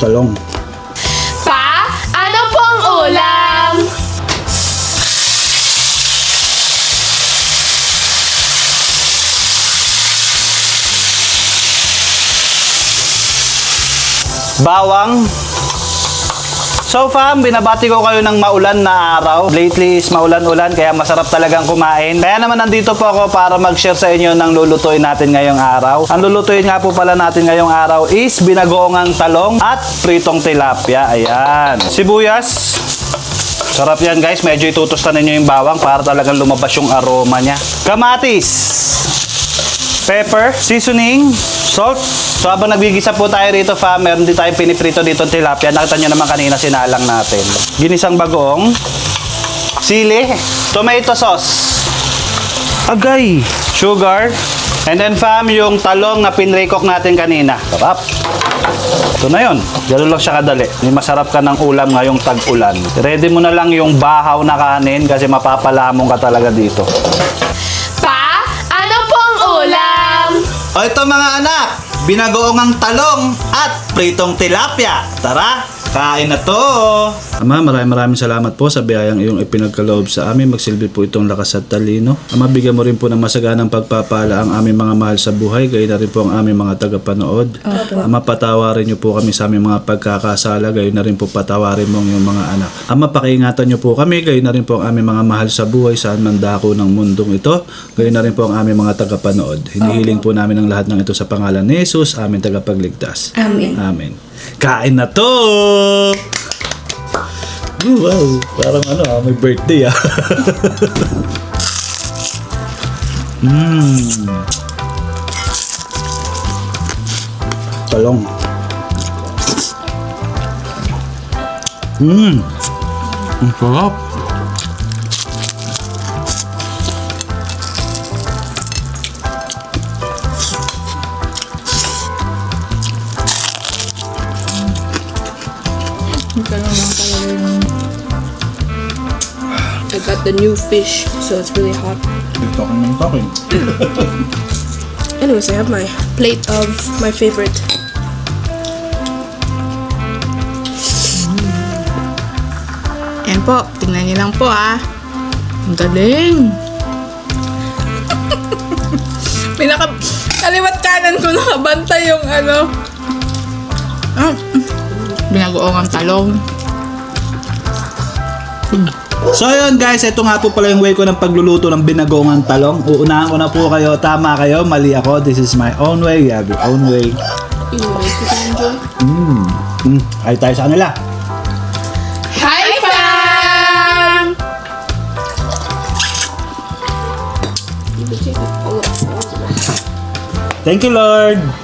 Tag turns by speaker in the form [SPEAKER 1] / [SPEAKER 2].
[SPEAKER 1] Talong.
[SPEAKER 2] Pa, ano pong ulam?
[SPEAKER 1] Bawang. So fam, binabati ko kayo ng maulan na araw. Lately is maulan-ulan kaya masarap talagang kumain. Kaya naman nandito po ako para mag-share sa inyo ng lulutuin natin ngayong araw. Ang lulutuin nga po pala natin ngayong araw is binagoongang talong at pritong tilapia. Ayan. Sibuyas. Sarap yan guys. Medyo itutustan ninyo yung bawang para talagang lumabas yung aroma niya. Kamatis pepper, seasoning, salt. So habang nagigisa po tayo rito fa, meron din tayong piniprito dito tilapia. Nakita nyo naman kanina sinalang natin. Ginisang bagoong, sili, tomato sauce, agay, sugar, and then fam, yung talong na pinrekok natin kanina. Sarap. Ito na yun. Ganun lang siya kadali. May masarap ka ng ulam ngayong tag-ulan. Ready mo na lang yung bahaw na kanin kasi mapapalamong ka talaga dito. O ito mga anak, binagoongang talong at pritong tilapia. Tara, kain na to! Ama, maraming maraming salamat po sa biyayang iyong ipinagkaloob sa amin. Magsilbi po itong lakas at talino. Ama, bigyan mo rin po ng masaganang pagpapala ang aming mga mahal sa buhay. Gayon na rin po ang aming mga tagapanood. Ama, patawarin niyo po kami sa aming mga pagkakasala. Gayon na rin po patawarin mo ang iyong mga anak. Ama, pakiingatan niyo po kami. Gayon na rin po ang aming mga mahal sa buhay saan man dako ng mundong ito. Gayon na rin po ang aming mga tagapanood. Hinihiling po namin ang lahat ng ito sa pangalan ni Jesus, aming tagapagligtas.
[SPEAKER 2] Amen.
[SPEAKER 1] Amen. Kain na to! Oh, wow, parang ano ah, may birthday ah. Mmm. Talong. Mmm. Ang sarap.
[SPEAKER 3] I got the new fish, so it's really hot.
[SPEAKER 1] Ito ka ng takin.
[SPEAKER 3] Anyways, I have my plate of my favorite.
[SPEAKER 4] Yan po, tingnan niyo lang po ah. Ang galing. Pinaka... Kaliwat kanan ko nakabantay yung ano. Ah, binagoong ang talong.
[SPEAKER 1] So yun guys, ito nga po pala yung way ko ng pagluluto ng binagongang talong. Uunahan ko na po kayo, tama kayo, mali ako. This is my own way, you have your own way. Mm. Mm. Ay tayo sa kanila.
[SPEAKER 2] Hi, fam!
[SPEAKER 1] Thank you Lord.